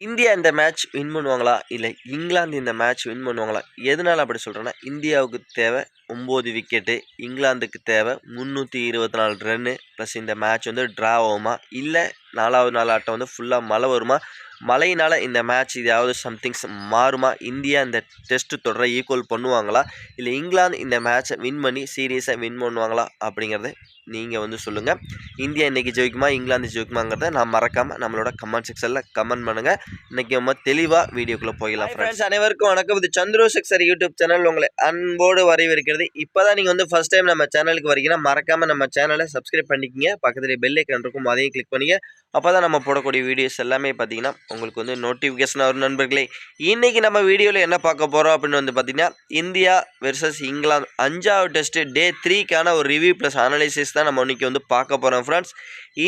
India இந்த match win பண்ணுவாங்களா? இல்லை இங்கிலாந்து இந்த மேட்ச் வின் பண்ணுவாங்களா? எதனால் அப்படி சொல்கிறேன்னா இந்தியாவுக்கு தேவை ஒம்பது விக்கெட்டு இங்கிலாந்துக்கு தேவை முந்நூற்றி இருபத்தி நாலு ரன்னு ப்ளஸ் இந்த மேட்ச் வந்து ட்ரா ஆகுமா? இல்லை நாலாவது நாள் ஆட்டம் வந்து ஃபுல்லாக மழை வருமா? மழையினால் இந்த மேட்ச் இதாவது சம்திங்ஸ் மாறுமா? இந்தியா இந்த டெஸ்ட் தொடரை ஈக்குவல் பண்ணுவாங்களா? இல்லை இங்கிலாந்து இந்த மேட்ச்சை வின் பண்ணி சீரியஸாக வின் பண்ணுவாங்களா? அப்படிங்கிறது நீங்கள் வந்து சொல்லுங்கள் இந்தியா இன்றைக்கி ஜெயிக்குமா இங்கிலாந்து ஜெயிக்குமாங்கிறத நான் மறக்காமல் நம்மளோட கமெண்ட் செக்ஷனில் கமெண்ட் பண்ணுங்கள் இன்றைக்கி நம்ம தெளிவாக வீடியோக்குள்ளே போயிடலாம் ஃப்ரெண்ட்ஸ் அனைவருக்கும் வணக்கம். இது சந்துரு செக்ஸர் யூடியூப் சேனல் உங்களை அன்போடு வரவேற்கிறது. இப்போ தான் நீங்கள் வந்து ஃபஸ்ட் டைம் நம்ம சேனலுக்கு வரீங்கன்னா மறக்காமல் நம்ம சேனலை சப்ஸ்கிரைப் பண்ணிக்கிங்க. பக்கத்தில் பெல் ஐக்கன் இருக்கும் அதையும் கிளிக் பண்ணிங்க. அப்போ தான் நம்ம போடக்கூடிய வீடியோஸ் எல்லாமே பார்த்தீங்கன்னா உங்களுக்கு வந்து நோட்டிஃபிகேஷன் வரும் நண்பர்களே. இன்றைக்கி நம்ம வீடியோவில் என்ன பார்க்க போகிறோம் அப்படின்னு வந்து பார்த்தீங்கன்னா இந்தியா வெர்சஸ் இங்கிலாந்து அஞ்சாவது டெஸ்ட்டு டே த்ரீக்கான ஒரு ரிவ்யூ ப்ளஸ் அனாலிசிஸ் தான் நம்ம இன்றைக்கி வந்து பார்க்க போகிறோம் ஃப்ரெண்ட்ஸ்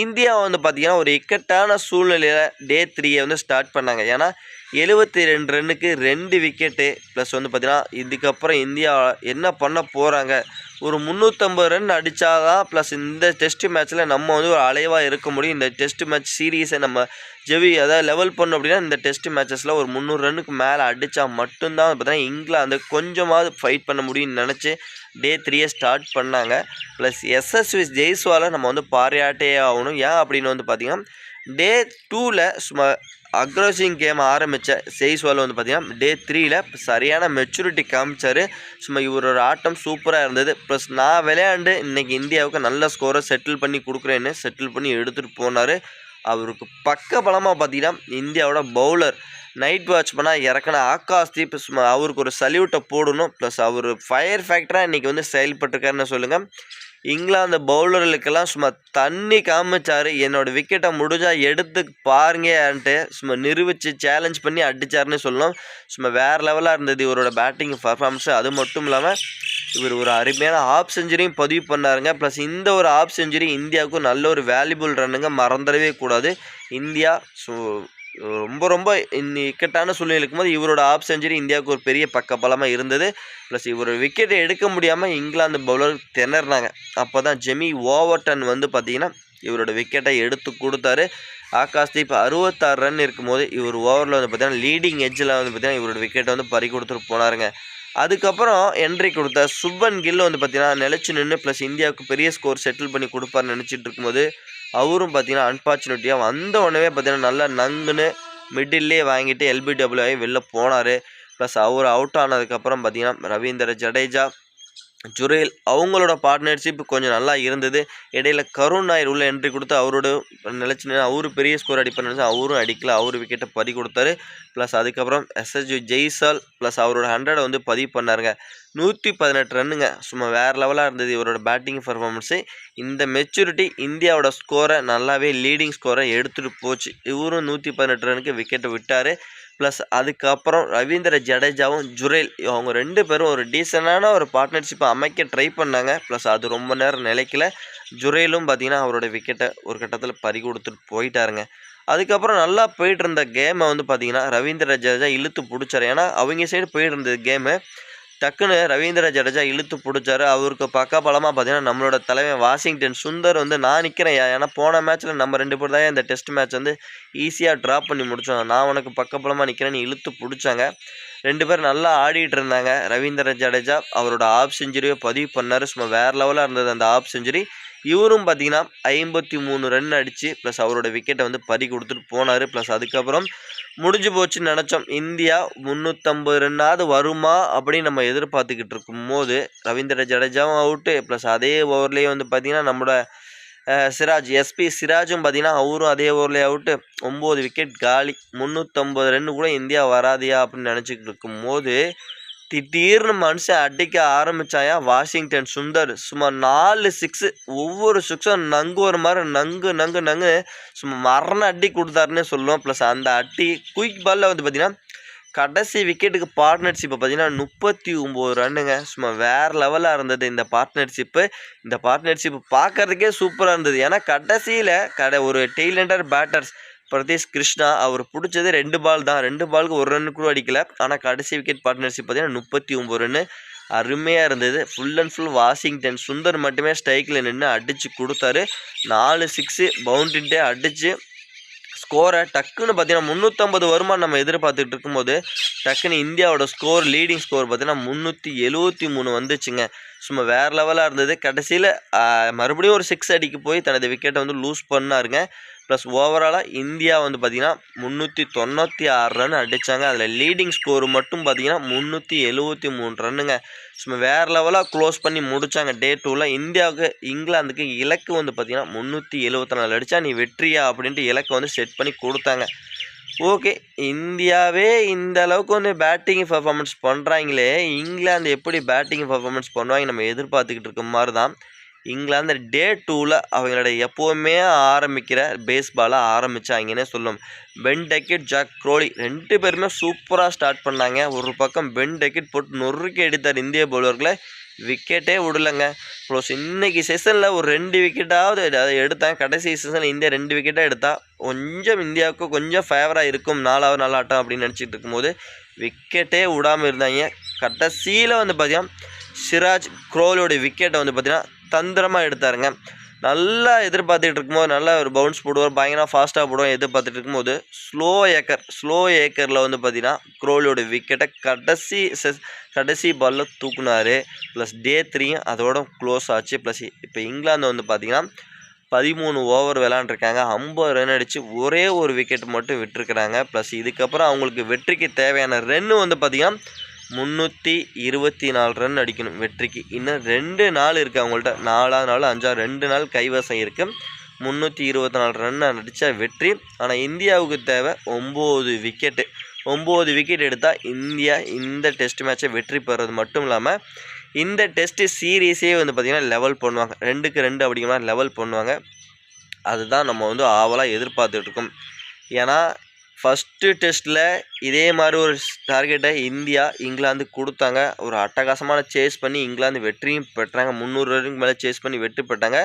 இந்தியா வந்து பார்த்திங்கன்னா ஒரு இக்கட்டான சூழ்நிலையில் டே த்ரீயை வந்து ஸ்டார்ட் பண்ணாங்க. ஏன்னா எழுபத்தி ரெண்டு ரன்னுக்கு ரெண்டு விக்கெட்டு ப்ளஸ் வந்து பார்த்திங்கன்னா இதுக்கப்புறம் இந்தியா என்ன பண்ண போகிறாங்க ஒரு முந்நூற்றம்பது ரன் அடித்தாதான் ப்ளஸ் இந்த டெஸ்ட் மேட்ச்சில் நம்ம வந்து ஒரு அலைவாக இருக்க முடியும். இந்த டெஸ்ட் மேட்ச் சீரீஸை நம்ம ஜெவி அதாவது லெவல் பண்ணோம் அப்படின்னா இந்த டெஸ்ட் மேட்சஸில் ஒரு முந்நூறு ரன்னுக்கு மேலே அடித்தா மட்டும்தான் பார்த்தீங்கன்னா இங்கிலாந்து கொஞ்சமாவது ஃபைட் பண்ண முடியும்னு நினச்சி டே த்ரீயே ஸ்டார்ட் பண்ணாங்க. ப்ளஸ் எஸ்எஸ்வி ஜெய்ஸ்வாலை நம்ம வந்து பாராட்டே ஆகணும். ஏன் அப்படின்னு வந்து பார்த்திங்கன்னா டே டூவில் சும்மா அக்ரோசிங் கேம் ஆரம்பித்த ஜெய்ஸ்வால் வந்து பார்த்திங்கன்னா டே த்ரீயில் சரியான மெச்சூரிட்டி காமிச்சார். சும்மா இவரோட ஆட்டம் சூப்பராக இருந்தது. ப்ளஸ் நான் விளையாண்டு இன்றைக்கி இந்தியாவுக்கு நல்ல ஸ்கோரை செட்டில் பண்ணி கொடுக்குறேன்னு செட்டில் பண்ணி எடுத்துகிட்டு போனார். அவருக்கு பக்க பலமாக பார்த்தீங்கன்னா இந்தியாவோட பவுலர் நைட் வாட்ச் இறக்கின ஆகாஷ் தீப். அவருக்கு ஒரு சல்யூட்டை போடணும். ப்ளஸ் அவர் ஃபயர் ஃபேக்டராக இன்றைக்கி வந்து செயல்பட்டுருக்காருன்னு சொல்லுங்கள் இங்கிலாந்து பவுலர்களுக்கெல்லாம் சும்மா தண்ணி காமிச்சார். என்னோடய விக்கெட்டை முடிஞ்சால் எடுத்து பாருங்கன்ட்டு சும்மா நிரூபித்து சேலஞ்ச் பண்ணி அடித்தாருன்னு சொல்லணும். சும்மா வேறு லெவலாக இருந்தது இவரோட பேட்டிங் பர்ஃபார்மன்ஸு அது மட்டும் இல்லாமல் இவர் ஒரு அருமையான ஆஃப் செஞ்சுரியும் பதிவு பண்ணாருங்க. ப்ளஸ் இந்த ஒரு ஆஃப் செஞ்சுரி இந்தியாவுக்கும் நல்ல ஒரு வேல்யூபிள் ரன்னுங்க மறந்துடவே கூடாது. இந்தியா ஸோ ரொம்ப ரொம்ப இக்கட்டான சூழ்நிலை இருக்கும்போது இவரோட ஆஃப் செஞ்சுரி இந்தியாவுக்கு ஒரு பெரிய பக்கபலமாக இருந்தது. ப்ளஸ் இவர் விக்கெட்டை எடுக்க முடியாமல் இங்கிலாந்து பவுலர் திணறினாங்க. அப்போ தான் ஜெமி ஓவர்டன் வந்து பார்த்திங்கன்னா இவரோட விக்கெட்டை எடுத்து கொடுத்தாரு. ஆகாஷ் இப்போ அறுபத்தாறு ரன் இருக்கும்போது இவர் ஓவரில் வந்து பார்த்தீங்கன்னா லீடிங் எஜ்ஜில் வந்து பார்த்தீங்கன்னா இவரோட விக்கெட்டை வந்து பறி கொடுத்துட்டு போனாருங்க. அதுக்கப்புறம் என்ட்ரி கொடுத்த சுப்பன் கில் வந்து பார்த்தீங்கன்னா நிலச்சி நின்று ப்ளஸ் இந்தியாவுக்கு பெரிய ஸ்கோர் செட்டில் பண்ணி கொடுப்பார்னு நினச்சிட்டு இருக்கும்போது அவரும் பார்த்தீங்கன்னா அன்ஃபார்ச்சுனேட்டியாக வந்த உடனே பார்த்தீங்கன்னா நல்லா நங்குன்னு மிடில்லே வாங்கிட்டு எல்பிடபிள்யூ ஆகி வெளில போனார். ப்ளஸ் அவர் அவுட் ஆனதுக்கப்புறம் பார்த்தீங்கன்னா ரவீந்திர ஜடேஜா ஜுரேல் அவங்களோட பார்ட்னர்ஷிப் கொஞ்சம் நல்லா இருந்தது. இடையில கருண் நாயர் உள்ள என்ட்ரி கொடுத்து அவரோட நிலச்சி அவரு பெரிய ஸ்கோர் அடிப்பார் நினச்சா அவரும் அடிக்கல. அவர் விக்கெட்டை பறி கொடுத்தாரு. ப்ளஸ் அதுக்கப்புறம் எஸ்எஸ்ஜி ஜெய்சால் ப்ளஸ் அவரோட ஹண்ட்ரடை வந்து பதிவு பண்ணாருங்க. நூற்றி பதினெட்டு ரன்னுங்க. சும்மா வேறு லெவலாக இருந்தது இவரோட பேட்டிங் பர்ஃபார்மன்ஸு இந்த மெச்சூரிட்டி இந்தியாவோட ஸ்கோரை நல்லாவே லீடிங் ஸ்கோரை எடுத்துகிட்டு போச்சு. இவரும் நூற்றி பதினெட்டு ரனுக்கு விக்கெட்டை விட்டார். ப்ளஸ் அதுக்கப்புறம் ரவீந்திர ஜடேஜாவும் ஜுரேல் அவங்க ரெண்டு பேரும் ஒரு டீசெண்டான ஒரு பார்ட்னர்ஷிப்பை அமைக்க ட்ரை பண்ணாங்க. ப்ளஸ் அது ரொம்ப நேரம் நிலைக்கல. ஜுரேலும் பார்த்தீங்கன்னா அவரோட விக்கெட்டை ஒரு கட்டத்தில் பறி கொடுத்துட்டு போயிட்டாருங்க. அதுக்கப்புறம் நல்லா போயிட்டு இருந்த கேமை வந்து பார்த்திங்கன்னா ரவீந்திர ஜடேஜா இழுத்து பிடிச்சாரு. ஏன்னா அவங்க சைடு போயிட்டு இருந்தது கேமு டக்குன்னு ரவீந்திர ஜடேஜா இழுத்து பிடிச்சாரு. அவருக்கு பக்க பலமாக பார்த்தீங்கன்னா நம்மளோட தலைவன் வாஷிங்டன் சுந்தர் வந்து நான் நிற்கிறேன் ஏன்னா போன மேட்ச்சில் நம்ம ரெண்டு பேர் தான் இந்த டெஸ்ட் மேட்ச் வந்து ஈஸியாக ட்ராப் பண்ணி முடித்தோம் நான் உனக்கு பக்கபலமாக நிற்கிறேன்னு இழுத்து பிடிச்சாங்க. ரெண்டு பேரும் நல்லா ஆடிட்டு இருந்தாங்க. ரவீந்திர ஜடேஜா அவரோட ஆஃப் செஞ்சுரியை பதிவு பண்ணார். சும்மா வேறு லெவலாக இருந்தது அந்த ஆஃப் செஞ்சுரி இவரும் பார்த்தீங்கன்னா ஐம்பத்தி மூணு ரன் அடித்து ப்ளஸ் அவரோட விக்கெட்டை வந்து பறி கொடுத்துட்டு போனார். ப்ளஸ் அதுக்கப்புறம் முடிஞ்சு போச்சுன்னு நினச்சோம். இந்தியா முந்நூற்றம்பது ரன்னாவது வருமா அப்படின்னு நம்ம எதிர்பார்த்துக்கிட்டு இருக்கும்போது ரவீந்திர ஜடேஜாவும் அவுட்டு ப்ளஸ் அதே ஓவர்லேயே வந்து பார்த்திங்கன்னா நம்மளோட சிராஜ் எஸ்பி சிராஜும் பார்த்தீங்கன்னா அவரும் அதே ஓவர்லேயே அவுட்டு ஒம்பது விக்கெட் காலி. முந்நூற்றம்பது ரன்னு கூட இந்தியா வராதியா அப்படின்னு நினச்சிக்கிட்டு இருக்கும்போது திடீர்னு மனுஷன் அடிக்க ஆரம்பிச்சாயா? வாஷிங்டன் சுந்தர். சும்மா நாலு சிக்ஸு ஒவ்வொரு சிக்ஸும் நங்கு ஒரு மாதிரி நங்கு நங்கு நங்கு. சும்மா மரண அடி கொடுத்தாருன்னே சொல்லுவோம். ப்ளஸ் அந்த அடி குயிக் பாலில் வந்து பார்த்திங்கன்னா கடைசி விக்கெட்டுக்கு பார்ட்னர்ஷிப்பை பார்த்தீங்கன்னா முப்பத்தி ஒம்பது ரன்னுங்க. சும்மா வேறு லெவலாக இருந்தது இந்த பார்ட்னர்ஷிப்பு இந்த பார்ட்னர்ஷிப் பார்க்குறதுக்கே சூப்பராக இருந்தது. ஏன்னா கடைசியில் கடை ஒரு டெய்லண்டர் பேட்டர்ஸ் பிரதீஷ் கிருஷ்ணா அவர் பிடிச்சது ரெண்டு பால் தான். ரெண்டு பாலுக்கு ஒரு ரன் கூட அடிக்கல. ஆனால் கடைசி விக்கெட் பார்ட்னர்ஷிப் பார்த்தீங்கன்னா முப்பத்தி ஒம்பது ரன்னு அருமையாக இருந்தது. Full and full Washington Sundar மட்டுமே ஸ்ட்ரைக்கில் நின்று அடித்து கொடுத்தாரு. நாலு சிக்ஸு பவுண்ட்ரின்ட்டே அடித்து ஸ்கோரை டக்குன்னு பார்த்தீங்கன்னா முந்நூற்றம்பது வருமா நம்ம எதிர்பார்த்துட்டு இருக்கும்போது டக்குன்னு இந்தியாவோட ஸ்கோர் லீடிங் ஸ்கோர் பார்த்தீங்கன்னா முந்நூற்றி எழுவத்தி மூணு வந்துச்சுங்க. சும்மா வேறு லெவலாக இருந்தது. கடைசியில் மறுபடியும் ஒரு சிக்ஸ் அடிக்க போய் தனது விக்கெட்டை வந்து லூஸ் பண்ணாருங்க. ப்ளஸ் ஓவராலாக இந்தியா வந்து பார்த்திங்கன்னா முந்நூற்றி தொண்ணூற்றி ஆறு ரன் அடித்தாங்க அதில் லீடிங் ஸ்கோர் மட்டும் பார்த்திங்கன்னா முந்நூற்றி எழுவத்தி மூணு ரன்னுங்க சும்மா வேறு லெவலாக க்ளோஸ் பண்ணி முடித்தாங்க டே டூவில் இந்தியாவுக்கு இங்கிலாந்துக்கு இலக்கு வந்து பார்த்திங்கன்னா முந்நூற்றி எழுபத்தி நாலு அடித்தா நீ வெற்றியா அப்படின்ட்டு இலக்கை வந்து செட் பண்ணி கொடுத்தாங்க. ஓகே இந்தியாவே இந்த அளவுக்கு வந்து பேட்டிங் பர்ஃபார்மன்ஸ் பண்ணுறாங்களே இங்கிலாந்து எப்படி பேட்டிங் பர்ஃபார்மன்ஸ் பண்ணுவாங்க நம்ம எதிர்பார்த்துக்கிட்டு இருக்க மாதிரி தான். இங்கிலாந்து டே டூவில் அவங்களோட எப்போவுமே ஆரம்பிக்கிற பேஸ்பாலை ஆரம்பித்தாங்கன்னே சொல்லும். பென் டெக்கெட் ஜாக் க்ரோலி ரெண்டு பேருமே சூப்பராக ஸ்டார்ட் பண்ணாங்க. ஒரு பக்கம் பென் டெக்கெட் போட்டு நொறுக்கி எடுத்தார் இந்திய பவுலர்களை விக்கெட்டே விடலைங்க. ப்ளஸ் இன்னைக்கு செஷனில் ஒரு ரெண்டு விக்கெட்டாவது எடுத்தாங்க கடைசி சீசனில் இந்தியா ரெண்டு விக்கெட்டாக எடுத்தால் கொஞ்சம் இந்தியாவுக்கு கொஞ்சம் ஃபேவராக இருக்கும் நாலாவது நாள் ஆட்டம் அப்படின்னு நினச்சிட்டு இருக்கும்போது விக்கெட்டே விடாமல் இருந்தாங்க. கடைசியில் வந்து பார்த்தீங்கன்னா சிராஜ் க்ரோலோட விக்கெட்டை வந்து பார்த்தீங்கன்னா தந்திரமாக எடுத்தாருங்க. நல்லா எதிர்பார்த்துட்டு இருக்கும்போது நல்லா ஒரு பவுன்ஸ் போடுவார். பயங்கரமாக ஃபாஸ்ட்டாக போடுவோம் எதிர்பார்த்துட்டு இருக்கும்போது ஸ்லோ ஏக்கர் ஸ்லோ ஏக்கரில் வந்து பார்த்தீங்கன்னா குரோலியோட விக்கெட்டை கடைசி செஸ் கடைசி பாலில் தூக்குனாரு. ப்ளஸ் டே த்ரீயும் அதோட க்ளோஸ் ஆச்சு. ப்ளஸ் இப்போ இங்கிலாந்து வந்து பார்த்தீங்கன்னா பதிமூணு ஓவர் விளாண்டுருக்காங்க ஐம்பது ரன் அடித்து ஒரே ஒரு விக்கெட் மட்டும் விட்டுருக்குறாங்க. ப்ளஸ் இதுக்கப்புறம் அவங்களுக்கு வெற்றிக்கு தேவையான ரன்னு வந்து பார்த்திங்கன்னா முந்நூற்றி இருபத்தி நாலு ரன் அடிக்கணும் வெற்றிக்கு. இன்னும் ரெண்டு நாள் இருக்குது அவங்கள்ட்ட. நாலாவது நாள் அஞ்சாவது ரெண்டு நாள் கைவசம் இருக்குது முந்நூற்றி இருபத்தி நாலு ரன் அடித்தா வெற்றி. ஆனால் இந்தியாவுக்கு தேவை ஒம்பது விக்கெட்டு ஒம்பது விக்கெட் எடுத்தால் இந்தியா இந்த டெஸ்ட் மேட்ச்சை வெற்றி பெறது மட்டும் இல்லாமல் இந்த டெஸ்ட்டு சீரீஸே வந்து பார்த்திங்கன்னா லெவல் பண்ணுவாங்க. ரெண்டுக்கு ரெண்டு அப்படிங்கிற லெவல் பண்ணுவாங்க. அதுதான் நம்ம வந்து ஆவலாக எதிர்பார்த்துட்ருக்கோம் ஏன்னா ஃபஸ்ட்டு டெஸ்ட்டில் இதே மாதிரி ஒரு டார்கெட்டை இந்தியா இங்கிலாந்து கொடுத்தாங்க. ஒரு அட்டகாசமான சேஸ் பண்ணி இங்கிலாந்து வெற்றியும் பெற்றாங்க. முந்நூறு வரைக்கும் மேலே சேஸ் பண்ணி வெற்றி பெற்றாங்க.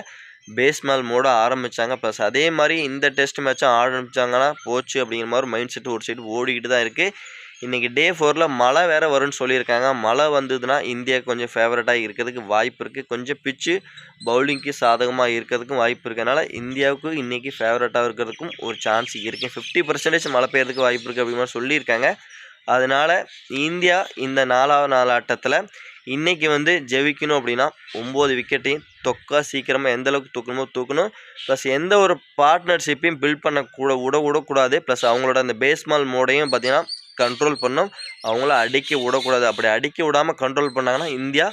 பேஸ்மால் மோட ஆரம்பித்தாங்க ப்ளஸ் அதே மாதிரி இந்த டெஸ்ட் மேட்சும் ஆரம்பித்தாங்கன்னா போச்சு அப்படிங்கிற மாதிரி மைண்ட் செட் ஒரு சைடு ஓடிக்கிட்டு தான் இருக்குது இன்றைக்கி டே ஃபோரில் மழை வேறு வரும்னு சொல்லியிருக்காங்க. மழை வந்ததுன்னா இந்தியா கொஞ்சம் ஃபேவரட்டாக இருக்கிறதுக்கு வாய்ப்பு இருக்குது கொஞ்சம் பிச்சு பவுலிங்க்கு சாதகமாக இருக்கிறதுக்கும் வாய்ப்பு இருக்கிறதுனால இந்தியாவுக்கு இன்றைக்கி ஃபேவரட்டாக இருக்கிறதுக்கும் ஒரு சான்ஸ் இருக்குது ஃபிஃப்டி பர்சன்டேஜ் மழை பெய்யறதுக்கு வாய்ப்பு இருக்குது அப்படிங்கிற சொல்லியிருக்காங்க. அதனால் இந்தியா இந்த நாலாவது நாள் ஆட்டத்தில் இன்றைக்கி வந்து ஜெயிக்கணும் அப்படின்னா ஒம்பது விக்கெட்டையும் தொக்கா சீக்கிரமாக எந்த அளவுக்கு தூக்கணுமோ தூக்கணும். ப்ளஸ் எந்த ஒரு பார்ட்னர்ஷிப்பையும் பில்ட் பண்ணக்கூட விட விடக்கூடாது. ப்ளஸ் அவங்களோட அந்த பேஸ்மால் மோடையும் பார்த்திங்கன்னா கண்ட்ரோல் பண்ணணும் அவங்கள அடிக்க விடக்கூடாது. அப்படி அடிக்க விடாமல் கண்ட்ரோல் பண்ணாங்கன்னா இந்தியா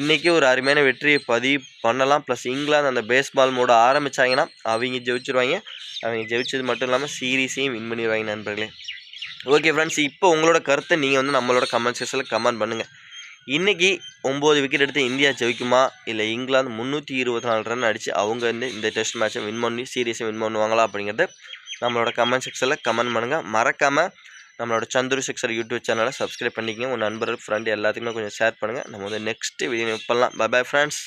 இன்றைக்கி ஒரு அருமையான வெற்றியை பதிவு பண்ணலாம். ப்ளஸ் இங்கிலாந்து அந்த பேஸ்பால் மோட ஆரம்பித்தாங்கன்னா அவங்க ஜெயிச்சிருவாங்க. அவங்க ஜெயிச்சது மட்டும் இல்லாமல் சீரீஸையும் வின் பண்ணிடுவாங்க நண்பர்களே. ஓகே ஃப்ரெண்ட்ஸ் இப்போ உங்களோட கருத்தை நீங்கள் வந்து நம்மளோட கமெண்ட் செக்ஷனில் கமெண்ட் பண்ணுங்கள் இன்றைக்கி ஒம்பது விக்கெட் எடுத்து இந்தியா ஜெயிக்குமா? இல்லை இங்கிலாந்து முந்நூற்றி இருபத்தி நாலு ரன் அடித்து அவங்க வந்து இந்த டெஸ்ட் மேட்ச்சை வின் பண்ணி சீரியஸை வின் பண்ணுவாங்களா அப்படிங்கிறது நம்மளோட கமெண்ட் செக்ஷனில் கமெண்ட் பண்ணுங்கள் மறக்காமல் நம்மளோட சந்துரு சிக்ஸர் யூடியூப் சேனலை சப்ஸ்கிரைப் பண்ணிக்கங்க. உங்கள் நண்பர்கள் ஃப்ரெண்டு எல்லாத்துக்குமே கொஞ்சம் ஷேர் பண்ணுங்கள் நம்ம வந்து நெக்ஸ்ட்டு வீடியோ பண்ணலாம். Bye bye friends